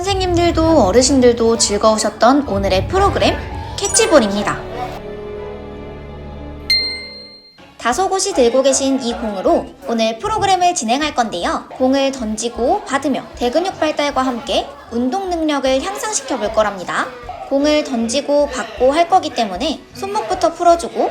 선생님들도 어르신들도 즐거우셨던 오늘의 프로그램 캐치볼입니다. 다소 곳이 들고 계신 이 공으로 오늘 프로그램을 진행할 건데요. 공을 던지고 받으며 대근육 발달과 함께 운동 능력을 향상시켜 볼 거랍니다. 공을 던지고 받고 할 거기 때문에 손목부터 풀어주고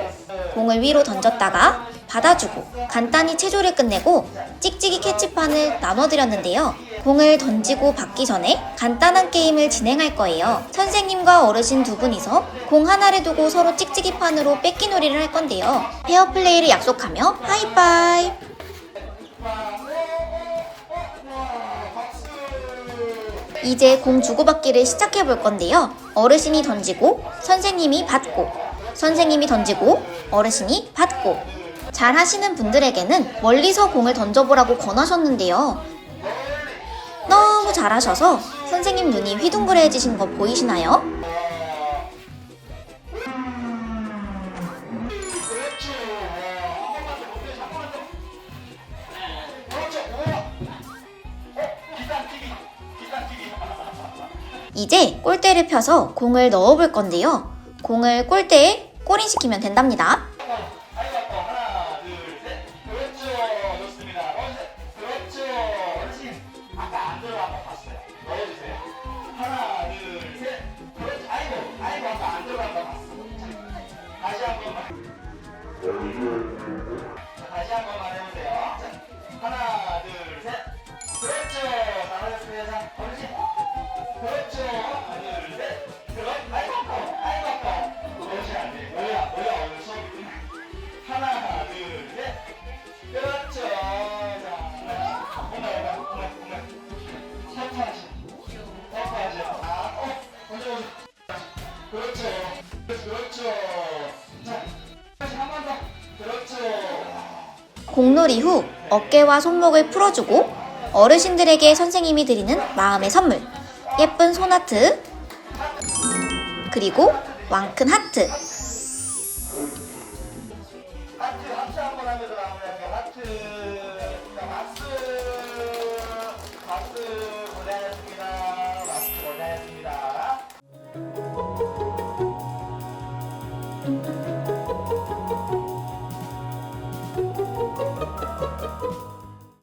공을 위로 던졌다가 받아주고 간단히 체조를 끝내고 찍찍이 캐치판을 나눠드렸는데요. 공을 던지고 받기 전에 간단한 게임을 진행할 거예요. 선생님과 어르신 두 분이서 공 하나를 두고 서로 찍찍이 판으로 뺏기 놀이를 할 건데요. 페어 플레이를 약속하며 하이파이브! 이제 공 주고받기를 시작해 볼 건데요. 어르신이 던지고 선생님이 받고 선생님이 던지고 어르신이 받고 잘 하시는 분들에게는 멀리서 공을 던져보라고 권하셨는데요. 너무 잘하셔서 선생님 눈이 휘둥그레해지신 거 보이시나요? 이제 골대를 펴서 공을 넣어볼 건데요. 공을 골대에 꼬린시키면 된답니다. 다시 한 번만 해보세요. 공놀이 후 어깨와 손목을 풀어주고 어르신들에게 선생님이 드리는 마음의 선물. 예쁜 손하트. 그리고 왕큰 하트